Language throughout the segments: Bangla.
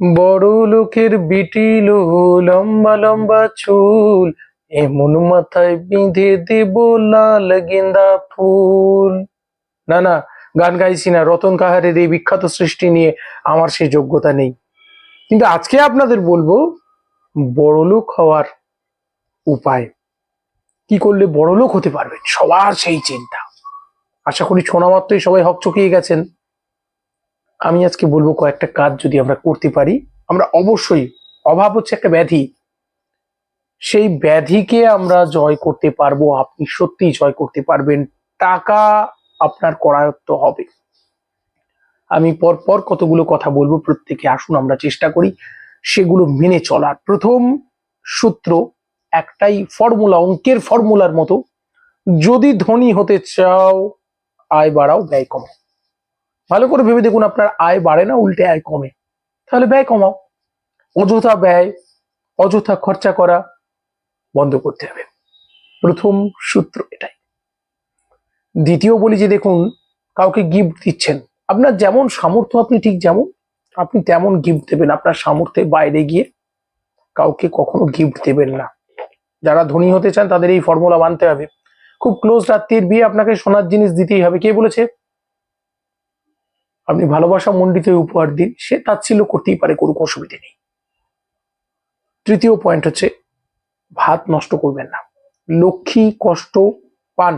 বড় লোকের বিটিলো লম্বা লম্বা চুল, এমন মাথায় বেঁধে দেব লাল গেন্দা ফুল। না না, গান গাইছি না, রতন কাহারের এই বিখ্যাত সৃষ্টি নিয়ে আমার সেই যোগ্যতা নেই। কিন্তু আজকে আপনাদের বলব বড়লোক হওয়ার উপায়। কি করলে বড়লোক হতে পারবেন? সবার সেই চিন্তা। আশা করি শোনা মাত্রই সবাই হকচকিয়ে গেছেন। আমি আজকে বলব কয়েকটা কাজ যদি আমরা করতে পারি, আমরা অবশ্যই, অভাব হচ্ছে একটা ব্যাধি। সেই ব্যাধিকে আমরা জয় করতে পারব, আপনি সত্যি জয় করতে পারবেন, টাকা আপনার করায়ত্ত হবে। আমি পর পর কতগুলো কথা বলব, প্রত্যেকে আসুন, আমরা চেষ্টা করি সেগুলো মেনে চলার। প্রথম সূত্র, একটাই ফর্মুলা, অঙ্কের ফর্মুলার মতো, যদি ধনী হতে চাও, আয় বাড়াও, ব্যয় কমাও। ভালো করে ভেবে দেখুন আপনার আয় বাড়ে না, উল্টে আয় কমে। তাহলে ব্যয় কমাও। অযথা ব্যয়, অযথা খরচা করা বন্ধ করতে হবে। প্রথম সূত্র এটাই। দ্বিতীয় বলি যে দেখুন, কাউকে গিফট দিচ্ছেন। আপনার যেমন সামর্থ্য, আপনি ঠিক যেমন, আপনি তেমন গিফট দেবেন। আপনার সামর্থ্যের বাইরে গিয়ে কাউকে কখনো গিফট দেবেন না। যারা ধনী হতে চান, তাদের এই ফর্মুলা মানতে হবে। খুব ক্লোজ রাত্রির বিয়ে, আপনাকে সোনার জিনিস দিতেই হবে। কে বলেছে? আপনি ভালোবাসা মণ্ডিত উপহার দিন, সে তাচ্ছিল্য করতেই পারে, কোনো অসুবিধে নেই। তৃতীয় পয়েন্ট হচ্ছে, ভাত নষ্ট করবেন না। লক্ষ্মী কষ্ট পান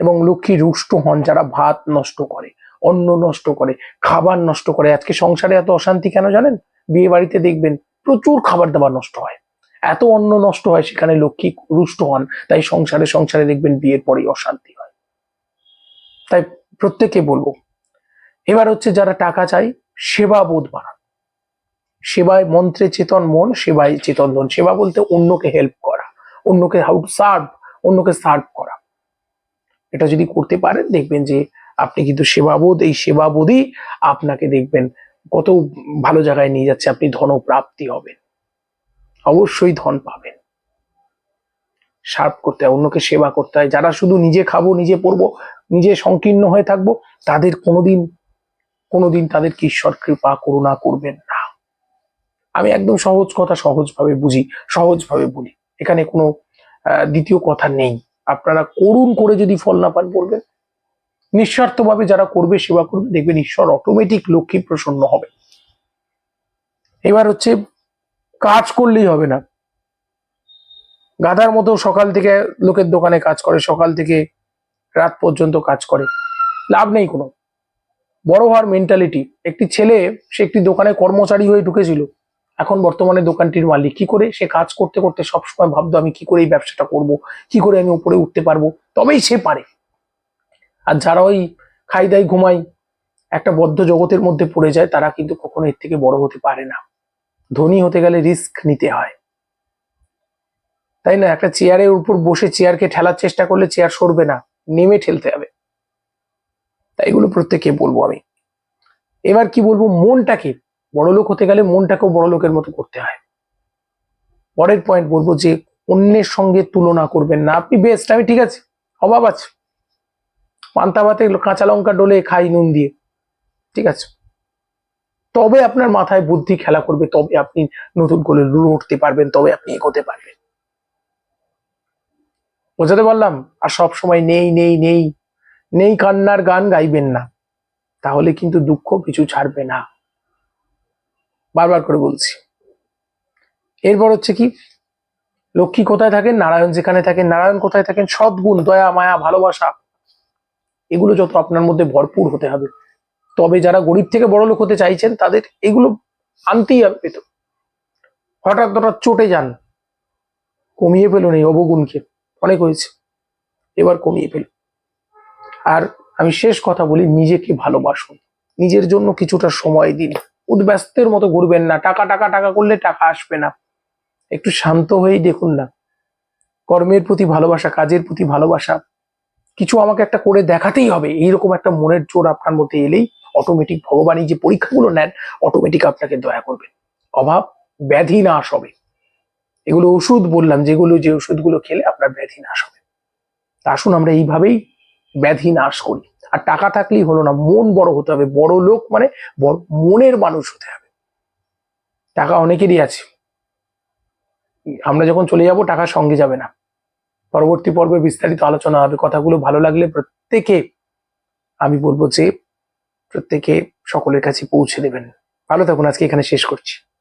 এবং লক্ষ্মী রুষ্ট হন যারা ভাত নষ্ট করে, অন্ন নষ্ট করে, খাবার নষ্ট করে। আজকে সংসারে এত অশান্তি কেন জানেন? বিয়ে বাড়িতে দেখবেন প্রচুর খাবার দাবার নষ্ট হয়। এত অন্ন নষ্ট হয়, সেখানে লক্ষ্মী রুষ্ট হন, তাই সংসারে সংসারে দেখবেন বিয়ের পরেই অশান্তি হয়। তাই প্রত্যেকে বলব এবার হচ্ছে যারা টাকা চাই সেবা বোধ বাড়ান। সেবায় মন্ত্রে চেতন মন, সেবায় চেতন ধন। সেবা বলতে অন্যকে হেল্প করা, অন্যকে হাউ টু সার্ভ অন্যকে সার্ভ করা। এটা যদি করতে পারেন, দেখবেন যে আপনি কিন্তু সেবাবোধ, এই সেবাবোধই আপনাকে দেখবেন কত ভালো জায়গায় নিয়ে যাচ্ছে, আপনি ধনপ্রাপ্তি হবেন। অবশ্যই ধন পাবেন। সার্ভ করতে হয়, অন্যকে সেবা করতে হয়। যারা শুধু নিজে খাব, নিজে পড়ব, নিজে সংকীর্ণ হয়ে থাকব, তাদের কোনোদিন কোনোদিন তাদেরকে ঈশ্বর কৃপা, করুণা করবেন না। আমি একদম সহজ কথা সহজভাবে বুঝি, সহজভাবে বলি। এখানে কোনো দ্বিতীয় কথা নেই। আপনারা করুণ করে যদি ফল না পান বলবেন নিঃস্বার্থভাবে যারা করবে, সেবা করবে, দেখবেন ঈশ্বর অটোমেটিক লক্ষ্মী প্রসন্ন হবে। এবার হচ্ছে, কাজ করলেই হবে না। গাধার মতো সকাল থেকে লোকের দোকানে কাজ করে, সকাল থেকে রাত পর্যন্ত কাজ করে। লাভ নেই কোনো। বড় হওয়ার মেন্টালিটি একটি ছেলে, সে একটি দোকানে কর্মচারী হয়ে ঢুকেছিল। এখন বর্তমানে দোকানটির মালিক কি করে? সে কাজ করতে করতে সবসময় ভাবতো, আমি কি করে এই ব্যবসাটা করব? কি করে আমি উপরে উঠতে পারব? তবেই সে পারে। আর যারা ওই খাই দাই ঘুমাই একটা বদ্ধ জগতের মধ্যে পড়ে যায়, তারা কিন্তু কখনো এর থেকে বড় হতে পারে না। ধনী হতে গেলে রিস্ক নিতে হয়। তাই না? একটা চেয়ারের উপর বসে চেয়ারকে ঠেলার চেষ্টা করলে চেয়ার সরবে না। নেমে ঠেলতে হবে। এগুলো প্রত্যেককে বলব আমি। এবার কি বলব? মনটাকে বড়লোক হতে গেলে মনটাকেও বড়লোকের মতো করতে হয়। পরের পয়েন্ট বলব যে, অন্যের সঙ্গে তুলনা করবেন না। আপনি বেস্ট আমি ঠিক আছে, অভাব আছে। পান্তা ভাতে কাঁচা লঙ্কা ডলে খাই নুন দিয়ে, ঠিক আছে। তবে আপনার মাথায় বুদ্ধি খেলা করবে, তবে আপনি নতুন করে উঠতে পারবেন, তবে আপনি এগোতে পারবেন। বোঝাতে পারলাম? আর সব সময় নেই নেই নেই নেই কান্নার গান গাইবেন না। তাহলে কিন্তু দুঃখ পিছু ছাড়বে না। বারবার করে বলছি। এরপর হচ্ছে কি? লক্ষ্মী কোথায় থাকেন? নারায়ণ যেখানে থাকেন? নারায়ণ কোথায় থাকেন? সদ্গুণ, দয়া, মায়া, ভালোবাসা। এগুলো যত আপনার মধ্যে ভরপুর হতে হবে। তবে যারা গরিব থেকে বড় লোক হতে চাইছেন, তাদের এগুলো আনতেই হবে তো হঠাৎ হঠাৎ চটে যান। কমিয়ে ফেলুন এই অবগুণকে। অনেক হয়েছে। এবার কমিয়ে ফেলুন আর আমি শেষ কথা বলি, নিজেকে ভালোবাসুন। নিজের জন্য কিছুটা সময় দিন। উদ্ব্যস্তের মতো ঘুরবেন না। টাকা টাকা টাকা করলে টাকা আসবে না। একটু শান্ত হয়েই দেখুন না। কর্মের প্রতি ভালোবাসা, কাজের প্রতি ভালোবাসা, কিছু আমাকে একটা করে দেখাতেই হবে। এইরকম একটা মনের জোর আপনার মধ্যে এলেই অটোমেটিক ভগবানই যে পরীক্ষাগুলো নেন অটোমেটিক আপনাকে দয়া করবে। অভাব, ব্যাধি নাশ হবে। এগুলো ওষুধ বললাম, যেগুলো, যে ওষুধগুলো খেলে আপনার ব্যাধি নাশ হবে। আসুন, আমরা এইভাবেই ব্যাধি নাশ করি। আর টাকা থাকলেই হলো না, মন বড় হতে হবে। বড় লোক মানে মনের মানুষ হতে হবে। টাকা অনেকেরই আছে। আমরা যখন চলে যাব, টাকা সঙ্গে যাবে না। পরবর্তী পর্বে বিস্তারিত আলোচনা হবে। কথাগুলো ভালো লাগলে প্রত্যেকে, আমি বলব যে, প্রত্যেকে সকলের কাছে পৌঁছে দেবেন। ভালো থাকুন, আজকে এখানে শেষ করছি।